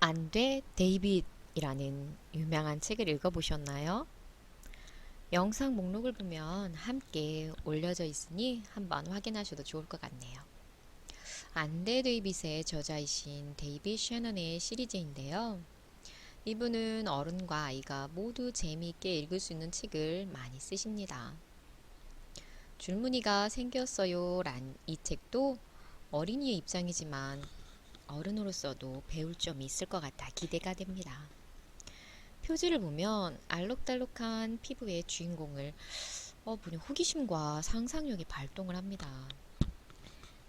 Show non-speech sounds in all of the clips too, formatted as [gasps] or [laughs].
안돼 데이빗이라는 유명한 책을 읽어보셨나요? 영상 목록을 보면 함께 올려져 있으니 한번 확인하셔도 좋을 것 같네요. 안돼 데이빗의 저자이신 데이빗 셔넌의 시리즈인데요. 이분은 어른과 아이가 모두 재미있게 읽을 수 있는 책을 많이 쓰십니다. 줄무늬가 생겼어요 란 이 책도 어린이의 입장이지만 어른으로서도 배울 점이 있을 것 같아 기대가 됩니다. 표지를 보면 알록달록한 피부의 주인공을 어, 보니 호기심과 상상력이 발동을 합니다.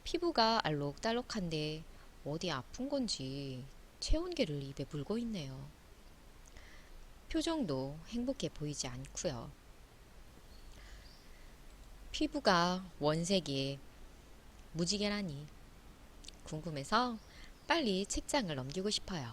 피부가 알록달록한데 어디 아픈 건지 체온계를 입에 물고 있네요. 표정도 행복해 보이지 않고요. 피부가 원색이 무지개라니 궁금해서 빨리 책장을 넘기고 싶어요.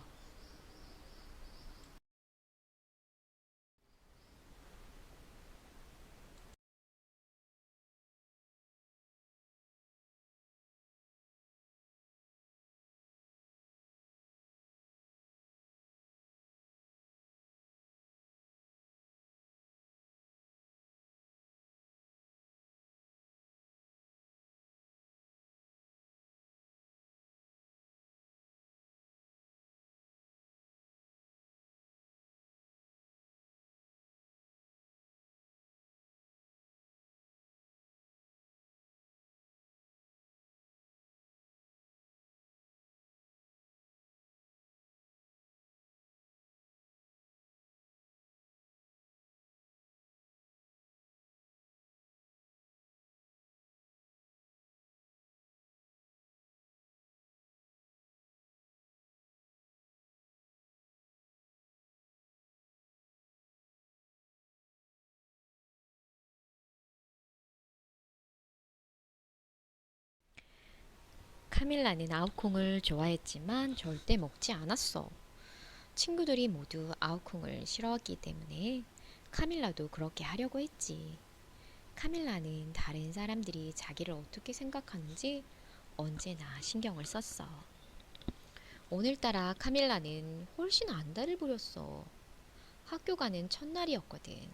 카밀라는 아우콩을 좋아했지만 절대 먹지 않았어. 친구들이 모두 아우콩을 싫어하기 때문에 카밀라도 그렇게 하려고 했지. 카밀라는 다른 사람들이 자기를 어떻게 생각하는지 언제나 신경을 썼어. 오늘따라 카밀라는 훨씬 안달을 부렸어. 학교 가는 첫날이었거든.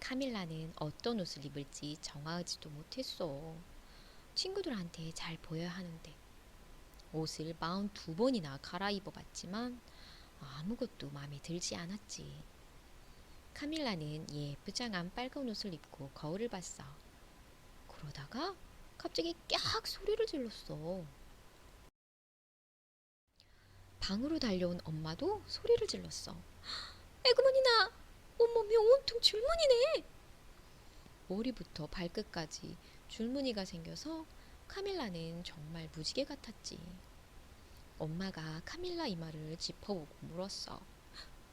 카밀라는 어떤 옷을 입을지 정하지도 못했어. 친구들한테 잘 보여야 하는데 옷을 42번이나 갈아입어 봤지만 아무것도 마음에 들지 않았지. 카밀라는 예쁘장한 빨간 옷을 입고 거울을 봤어. 그러다가 갑자기 깍 소리를 질렀어. 방으로 달려온 엄마도 소리를 질렀어. 에그머니나 온몸이 온통 줄무늬네. 머리부터 발끝까지 줄무늬가 생겨서 카밀라는 정말 무지개 같았지. 엄마가 카밀라 이마를 짚어보고 물었어.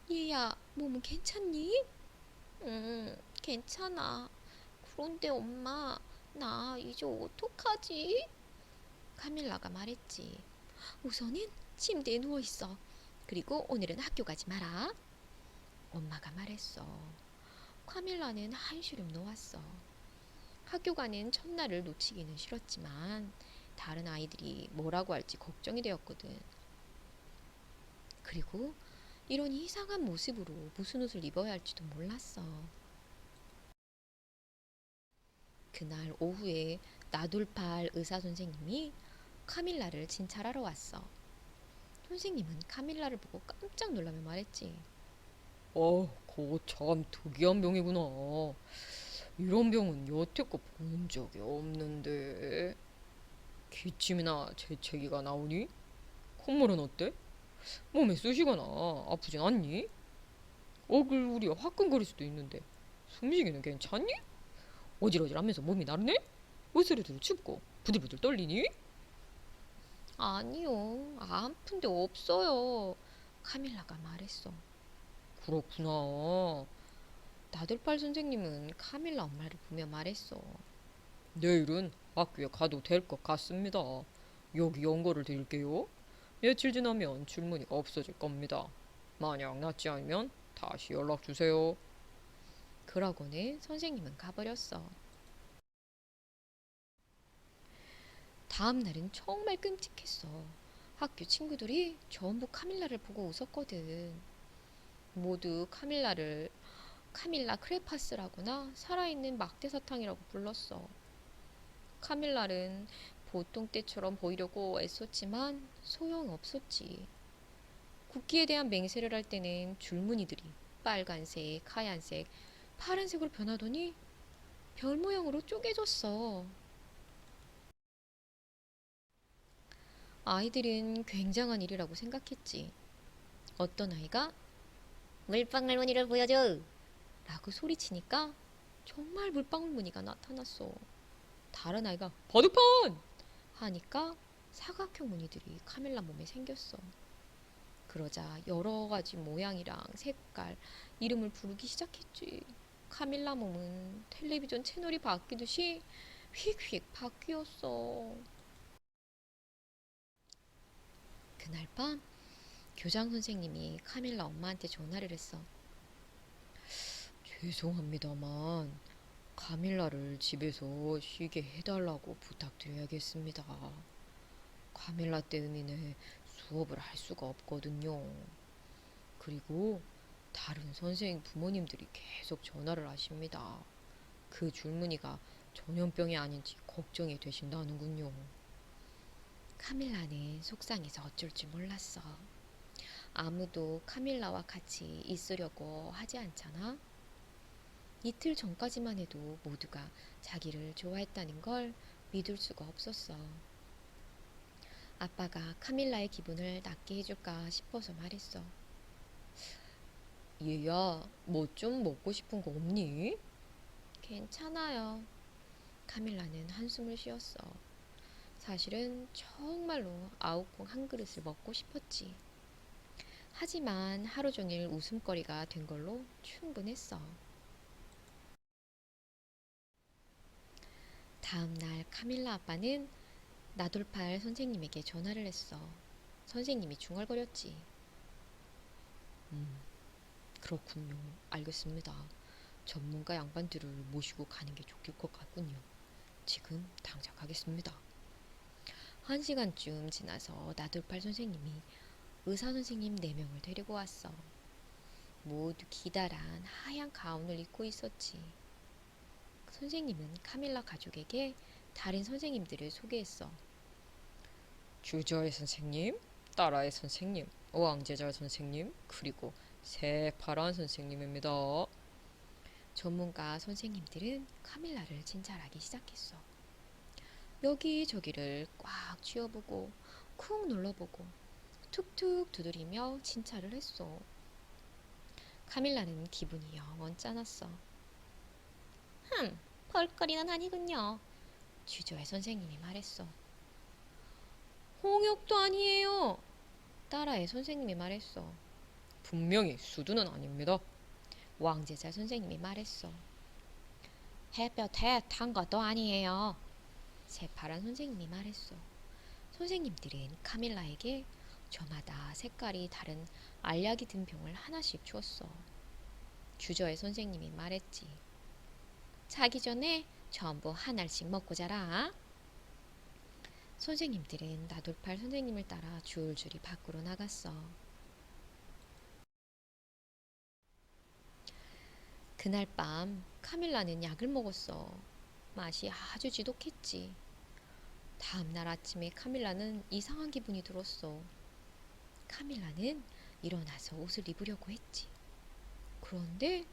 얘야, 몸은 괜찮니? 응, 괜찮아. 그런데 엄마, 나 이제 어떡하지? 카밀라가 말했지. 우선은 침대에 누워 있어. 그리고 오늘은 학교 가지 마라. 엄마가 말했어. 카밀라는 한시름 놓았어. 학교 가는 첫날을 놓치기는 싫었지만 다른 아이들이 뭐라고 할지 걱정이 되었거든. 그리고 이런 이상한 모습으로 무슨 옷을 입어야 할지도 몰랐어. 그날 오후에 나돌팔 의사 선생님이 카밀라를 진찰하러 왔어. 선생님은 카밀라를 보고 깜짝 놀라며 말했지. 어, 그거 참 특이한 병이구나. 이런 병은 여태껏 본 적이 없는데. 기침이나 재채기가 나오니? 콧물은 어때? 몸에 쑤시거나 아프진 않니? 얼굴이 화끈거릴 수도 있는데 숨쉬기는 괜찮니? 어질어질하면서 몸이 나르네? 으스르스르 춥고 부들부들 떨리니? 아니요, 아픈 데 없어요. 카밀라가 말했어. 그렇구나. 나들팔 선생님은 카밀라 엄마를 보며 말했어. 내일은 학교에 가도 될 것 같습니다. 여기 연고를 드릴게요. 며칠 지나면 줄무늬가 없어질 겁니다. 만약 낫지 않으면 다시 연락 주세요. 그러고는 선생님은 가버렸어. 다음 날은 정말 끔찍했어. 학교 친구들이 전부 카밀라를 보고 웃었거든. 모두 카밀라를 카밀라 크레파스라거나 살아있는 막대 사탕이라고 불렀어. 카밀라는 보통 때처럼 보이려고 애썼지만 소용없었지. 국기에 대한 맹세를 할 때는 줄무늬들이 빨간색, 하얀색, 파란색으로 변하더니 별 모양으로 쪼개졌어. 아이들은 굉장한 일이라고 생각했지. 어떤 아이가 물방울 무늬를 보여줘! 라고 소리치니까 정말 물방울 무늬가 나타났어. 다른 아이가 바둑판! 하니까 사각형 무늬들이 카밀라 몸에 생겼어. 그러자 여러 가지 모양이랑 색깔, 이름을 부르기 시작했지. 카밀라 몸은 텔레비전 채널이 바뀌듯이 휙휙 바뀌었어. 그날 밤 교장 선생님이 카밀라 엄마한테 전화를 했어. 죄송합니다만 카밀라를 집에서 쉬게 해달라고 부탁드려야겠습니다. 카밀라 때문에 수업을 할 수가 없거든요. 그리고 다른 선생님 부모님들이 계속 전화를 하십니다. 그 줄무늬가 전염병이 아닌지 걱정이 되신다는군요. 카밀라는 속상해서 어쩔 줄 몰랐어. 아무도 카밀라와 같이 있으려고 하지 않잖아. 이틀 전까지만 해도 모두가 자기를 좋아했다는 걸 믿을 수가 없었어. 아빠가 카밀라의 기분을 낫게 해줄까 싶어서 말했어. 얘야, 뭐 좀 먹고 싶은 거 없니? 괜찮아요. 카밀라는 한숨을 쉬었어. 사실은 정말로 아욱콩 한 그릇을 먹고 싶었지. 하지만 하루 종일 웃음거리가 된 걸로 충분했어. 다음 날 카밀라 아빠는 나돌팔 선생님에게 전화를 했어. 선생님이 중얼거렸지. 음, 그렇군요. 알겠습니다. 전문가 양반들을 모시고 가는 게 좋을 것 같군요. 지금 당장 가겠습니다. 한 시간쯤 지나서 나돌팔 선생님이 의사 선생님 네 명을 데리고 왔어. 모두 기다란 하얀 가운을 입고 있었지. 선생님은 카밀라 가족에게 다른 선생님들을 소개했어. 주저의 선생님, 따라의 선생님, 왕제자 선생님, 그리고 새파란 선생님입니다. 전문가 선생님들은 카밀라를 진찰하기 시작했어. 여기저기를 꽉 쥐어보고 쿵 눌러보고 툭툭 두드리며 진찰을 했어. 카밀라는 기분이 영원 짠했어. 흠, 볼거리는 아니군요. 주저의 선생님이 말했어. 홍역도 아니에요. 따라의 선생님이 말했어. 분명히 수두는 아닙니다. 왕제자 선생님이 말했어. 햇볕에 탄 것도 아니에요. 새파란 선생님이 말했어. 선생님들은 카밀라에게 저마다 색깔이 다른 알약이 든 병을 하나씩 주었어. 주저의 선생님이 말했지. 자기 전에 전부 한 알씩 먹고 자라. 선생님들은 나돌팔 선생님을 따라 줄줄이 밖으로 나갔어. 그날 밤 카밀라는 약을 먹었어. 맛이 아주 지독했지. 다음날 아침에 카밀라는 이상한 기분이 들었어. 카밀라는 일어나서 옷을 입으려고 했지. 그런데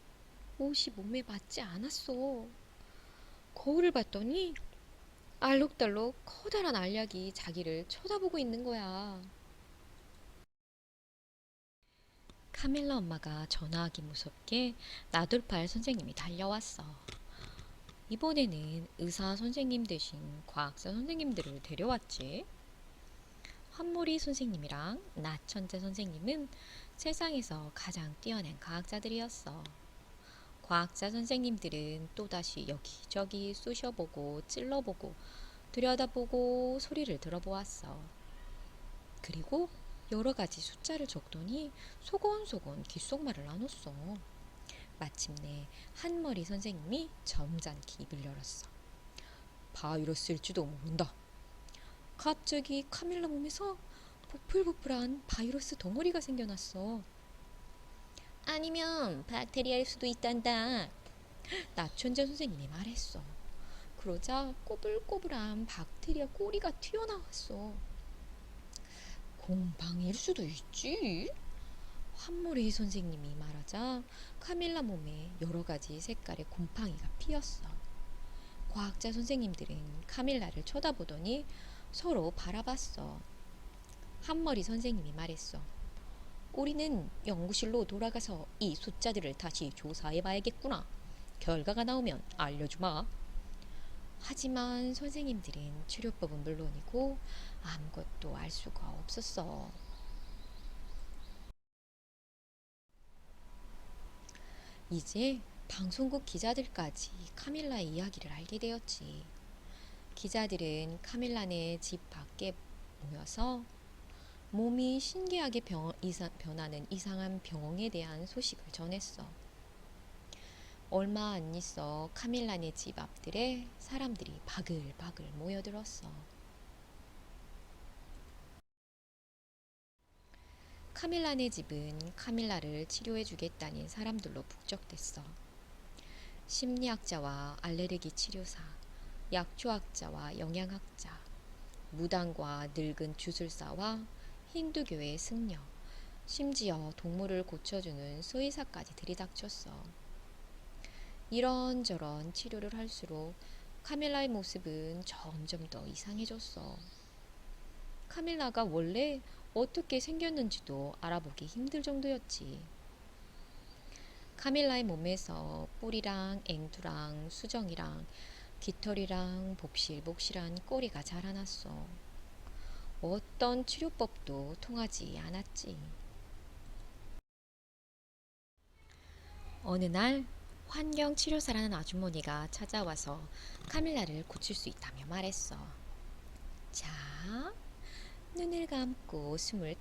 옷이 몸에 맞지 않았어. 거울을 봤더니 알록달록 커다란 알약이 자기를 쳐다보고 있는 거야. 카밀라 엄마가 전화하기 무섭게 나돌팔 선생님이 달려왔어. 이번에는 의사 선생님 대신 과학자 선생님들을 데려왔지. 한모리 선생님이랑 나천재 선생님은 세상에서 가장 뛰어난 과학자들이었어. 과학자 선생님들은 또다시 여기저기 쑤셔보고 찔러보고 들여다보고 소리를 들어보았어. 그리고 여러 가지 숫자를 적더니 소곤소곤 귓속말을 나눴어. 마침내 한 머리 선생님이 점잖게 입을 열었어. 바이러스일지도 모른다. 갑자기 카밀라 몸에서 보풀보풀한 바이러스 덩어리가 생겨났어. 아니면 박테리아일 수도 있단다. 나천자 선생님이 말했어. 그러자 꼬불꼬불한 박테리아 꼬리가 튀어나왔어. 곰팡이일 수도 있지. 환모레이 선생님이 말하자 카밀라 몸에 여러 가지 색깔의 곰팡이가 피었어. 과학자 선생님들은 카밀라를 쳐다보더니 서로 바라봤어. 한머리 선생님이 말했어. 우리는 연구실로 돌아가서 이 숫자들을 다시 조사해 봐야겠구나. 결과가 나오면 알려주마. 하지만 선생님들은 치료법은 물론이고 아무것도 알 수가 없었어. 이제 방송국 기자들까지 카밀라의 이야기를 알게 되었지. 기자들은 카밀라네 집 밖에 모여서 몸이 신기하게 병, 이사, 변하는 이상한 병에 대한 소식을 전했어. 얼마 안 있어 카밀라네 집 앞들에 사람들이 바글바글 모여들었어. 카밀라네 집은 카밀라를 치료해 주겠다는 사람들로 북적댔어. 심리학자와 알레르기 치료사, 약초학자와 영양학자, 무당과 늙은 주술사와 힌두교의 승려, 심지어 동물을 고쳐주는 수의사까지 들이닥쳤어. 이런저런 치료를 할수록 카밀라의 모습은 점점 더 이상해졌어. 카밀라가 원래 어떻게 생겼는지도 알아보기 힘들 정도였지. 카밀라의 몸에서 뿔이랑 앵두랑 수정이랑 깃털이랑 복실복실한 꼬리가 자라났어. 어떤 치료법도 통하지 않았지. 어느 날 환경치료사라는 아주머니가 찾아와서 카밀라를 고칠 수 있다며 말했어. 자, 눈을 감고 숨을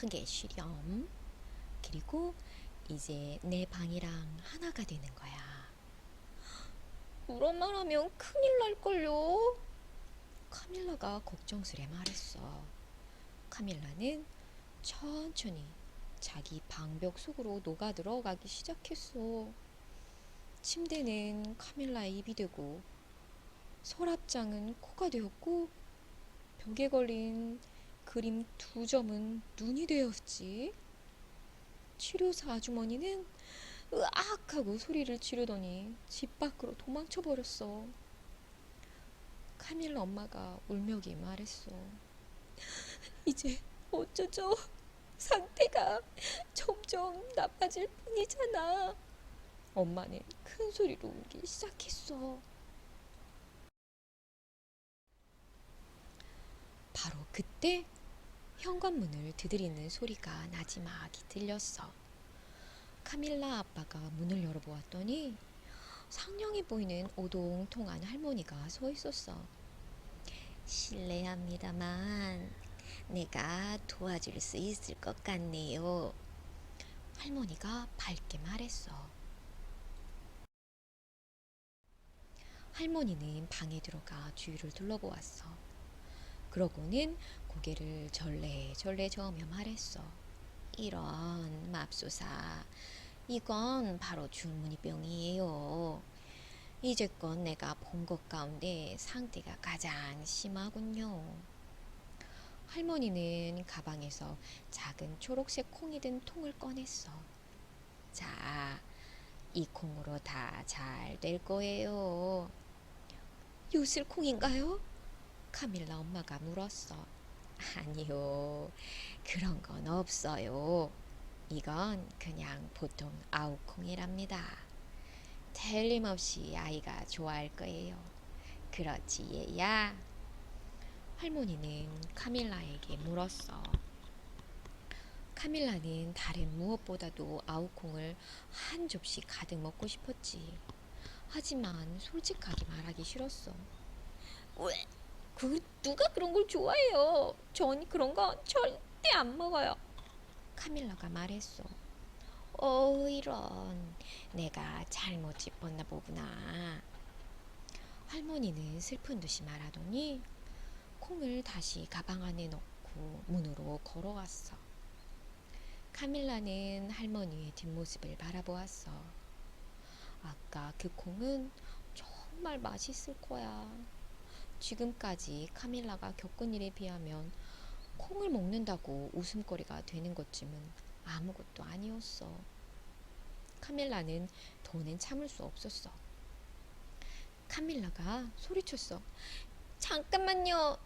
크게 쉬렴. 그리고 이제 내 방이랑 하나가 되는 거야. [gasps] 그런 말 하면 큰일 날걸요. 카밀라가 걱정스레 말했어. 카밀라는 천천히 자기 방벽 속으로 녹아 들어가기 시작했어. 침대는 카밀라의 입이 되고 서랍장은 코가 되었고 벽에 걸린 그림 두 점은 눈이 되었지. 치료사 아주머니는 으악 하고 소리를 지르더니 집 밖으로 도망쳐 버렸어. 카밀라 엄마가 울며 기 말했어. [laughs] 이제 어쩌죠? 상태가 점점 나빠질 뿐이잖아. 엄마는 큰 소리로 울기 시작했어. 바로 그때 현관문을 두드리는 소리가 나지막이 들렸어. 카밀라 아빠가 문을 열어보았더니 상냥해 보이는 오동통한 할머니가 서 있었어. 실례합니다만 내가 도와줄 수 있을 것 같네요. 할머니가 밝게 말했어. 할머니는 방에 들어가 주위를 둘러보았어. 그러고는 고개를 절레절레 저으며 말했어. 이런 맙소사, 이건 바로 줄무늬병이에요. 이제껏 내가 본 것 가운데 상태가 가장 심하군요. 할머니는 가방에서 작은 초록색 콩이 든 통을 꺼냈어. 자, 이 콩으로 다 잘 될 거예요. 요술 콩인가요? 카밀라 엄마가 물었어. 아니요, 그런 건 없어요. 이건 그냥 보통 아우콩이랍니다. 틀림없이 아이가 좋아할 거예요. 그렇지, 얘야? 할머니는 카밀라에게 물었어. 카밀라는 다른 무엇보다도 아우콩을 한 접시 가득 먹고 싶었지. 하지만 솔직하게 말하기 싫었어. 왜? 그 누가 그런 걸 좋아해요? 전 그런 거 절대 안 먹어요. 카밀라가 말했어. 어 이런 내가 잘못 짚었나 보구나. 할머니는 슬픈 듯이 말하더니 콩을 다시 가방 안에 넣고 후 문으로 걸어갔어. 카밀라는 할머니의 뒷모습을 바라보았어. 아까 그 콩은 정말 맛있을 거야. 지금까지 카밀라가 겪은 일에 비하면 콩을 먹는다고 웃음거리가 되는 것쯤은 아무것도 아니었어. 카밀라는 더는 참을 수 없었어. 카밀라가 소리쳤어. 잠깐만요.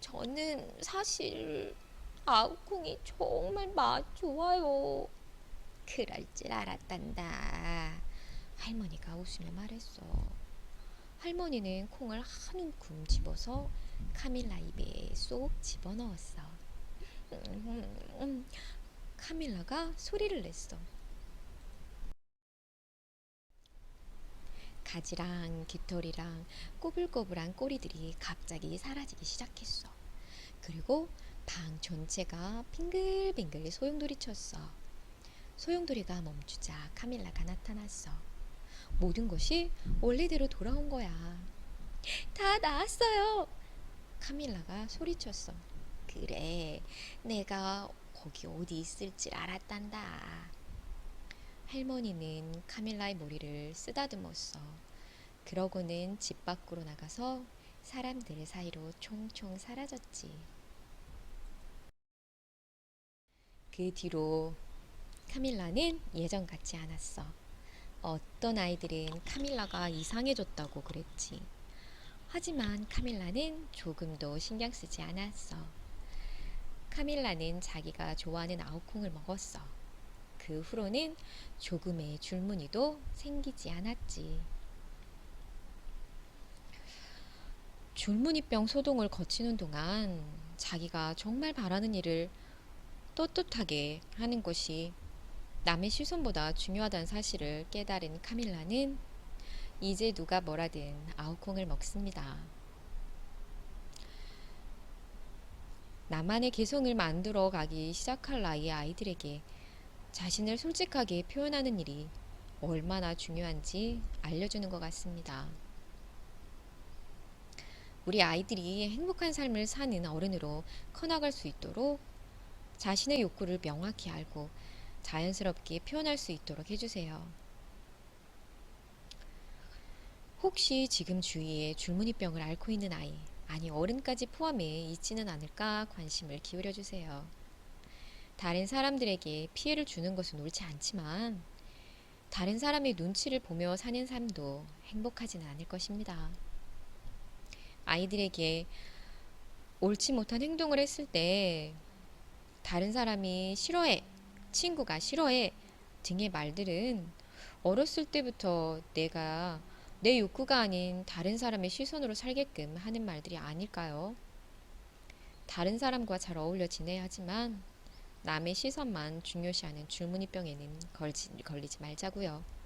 저는 사실 아우콩이 정말 맛 좋아요. 그럴 줄 알았단다. 할머니가 웃으며 말했어. 할머니는 콩을 한 움큼 집어서 카밀라 입에 쏙 집어넣었어. 음, 음, 카밀라가 소리를 냈어. 가지랑 깃털이랑 꼬불꼬불한 꼬리들이 갑자기 사라지기 시작했어. 그리고 방 전체가 빙글빙글 소용돌이 쳤어. 소용돌이가 멈추자 카밀라가 나타났어. 모든 것이 원래대로 돌아온 거야. 다 나았어요. 카밀라가 소리쳤어. 그래, 내가 거기 어디 있을 줄 알았단다. 할머니는 카밀라의 머리를 쓰다듬었어. 그러고는 집 밖으로 나가서 사람들 사이로 총총 사라졌지. 그 뒤로 카밀라는 예전 같지 않았어. 어떤 아이들은 카밀라가 이상해졌다고 그랬지. 하지만 카밀라는 조금도 신경 쓰지 않았어. 카밀라는 자기가 좋아하는 아우콩을 먹었어. 그 후로는 조금의 줄무늬도 생기지 않았지. 줄무늬병 소동을 거치는 동안 자기가 정말 바라는 일을 떳떳하게 하는 것이 남의 시선보다 중요하다는 사실을 깨달은 카밀라는 이제 누가 뭐라든 아우콩을 먹습니다. 나만의 개성을 만들어 가기 시작할 나이의 아이들에게 자신을 솔직하게 표현하는 일이 얼마나 중요한지 알려주는 것 같습니다. 우리 아이들이 행복한 삶을 사는 어른으로 커나갈 수 있도록 자신의 욕구를 명확히 알고 자연스럽게 표현할 수 있도록 해주세요. 혹시 지금 주위에 줄무늬병을 앓고 있는 아이, 아니 어른까지 포함해 있지는 않을까 관심을 기울여 주세요. 다른 사람들에게 피해를 주는 것은 옳지 않지만 다른 사람의 눈치를 보며 사는 삶도 행복하지는 않을 것입니다. 아이들에게 옳지 못한 행동을 했을 때 다른 사람이 싫어해, 친구가 싫어해 등의 말들은 어렸을 때부터 내가 내 욕구가 아닌 다른 사람의 시선으로 살게끔 하는 말들이 아닐까요? 다른 사람과 잘 어울려 지내야 하지만 남의 시선만 중요시하는 줄무늬병에는 걸리지 말자고요.